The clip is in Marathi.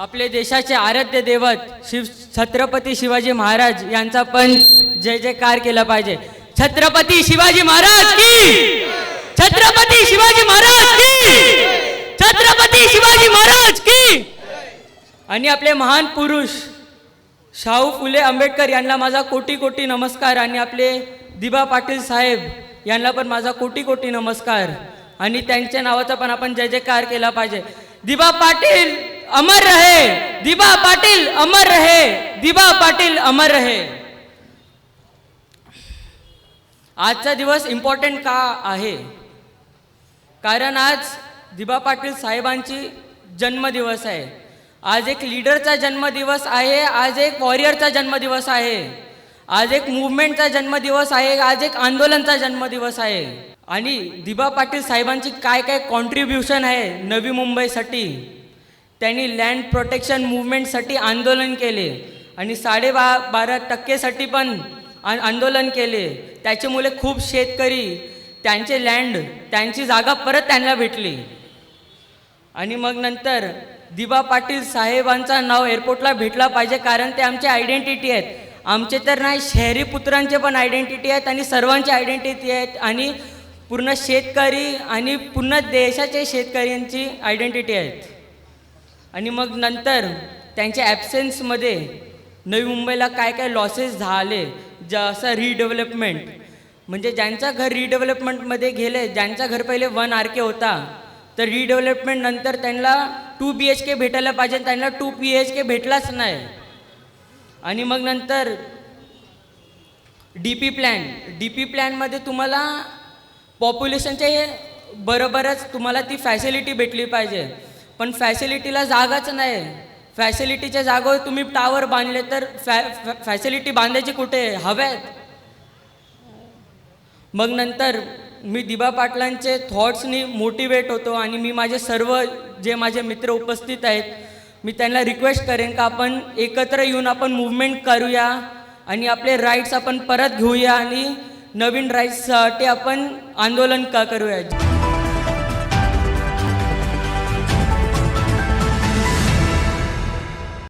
आपले देशाचे आराध्य देवत शिव छत्रपती शिवाजी महाराज यांचा पण जय जयकार केला पाहिजे. छत्रपती शिवाजी महाराज की? छत्रपती शिवाजी महाराज की? छत्रपती शिवाजी महाराज की? आणि आपले महान पुरुष शाहू फुले आंबेडकर यांना माझा कोटी कोटी नमस्कार आणि आपले दिबा पाटील साहेब यांना पण माझा कोटी कोटी नमस्कार. आणि त्यांच्या नावाचा पण आपण जय जयकार केला पाहिजे. दिबा पाटील! अमर रहे दिबा पाटील अमर रहे दिबा पाटील अमर रहे। आजचा दिवस इम्पॉर्टंट का आहे? कारण आज दिबा पाटील साहेबांची जन्मदिवस आहे. आज एक लीडरचा जन्मदिवस आहे आज एक वॉरियरचा जन्मदिवस आहे. आज एक मुवमेंटचा जन्मदिवस आहे आज एक आंदोलनचा जन्मदिवस आहे. आणि दिबा पाटील साहेबांची काय काय कॉन्ट्रीब्युशन आहे नवी मुंबईसाठी? त्यांनी लँड प्रोटेक्शन मुवमेंटसाठी आंदोलन केले. आणि साडेबा बारा टक्केसाठी पण आंदोलन केले. त्याच्यामुळे खूप शेतकरी त्यांचे लँड त्यांची जागा परत त्यांना भेटली. आणि मग नंतर दिबा पाटील साहेबांचा नाव एअरपोर्टला भेटला पाहिजे कारण ते आमचे आयडेंटिटी आहेत. आमचे तर नाही शहरी पुत्रांचे पण आयडेंटिटी आहेत आणि सर्वांचे आयडेंटिटी आहेत आणि पूर्ण शेतकरी आणि पूर्ण देशाचे शेतकऱ्यांची आयडेंटिटी आहेत. आणि मग नंतर त्यांच्या ॲब्सेन्समध्ये नवी मुंबईला काय काय लॉसेस झाले जसं रिडेव्हलपमेंट म्हणजे ज्यांचं घर रिडेव्हलपमेंटमध्ये गेले ज्यांचं घर पहिले वन आर के होता तर रिडेव्हलपमेंट नंतर त्यांना टू बी एच के भेटायला पाहिजे त्यांना टू बी एच के भेटलाच नाही. आणि मग नंतर D P plan D P प्लॅनमध्ये तुम्हाला पॉप्युलेशनच्या हे बरोबरच तुम्हाला ती फॅसिलिटी भेटली पाहिजे. पण फॅसिलिटीला जागाच नाही. फॅसिलिटीच्या जागेवर तुम्ही टावर बांधले तर फॅ फॅसिलिटी बांधायची कुठे? हव्यात मग नंतर मी दिबा पाटलांचे थॉट्सनी मोटिवेट होतो आणि मी माझे सर्व जे माझे मित्र उपस्थित आहेत मी त्यांना रिक्वेस्ट करेन का आपण एकत्र येऊन आपण मुवमेंट करूया आणि आपले राईट्स आपण परत घेऊया आणि नवीन राईट्ससाठी आपण आंदोलन का करूया?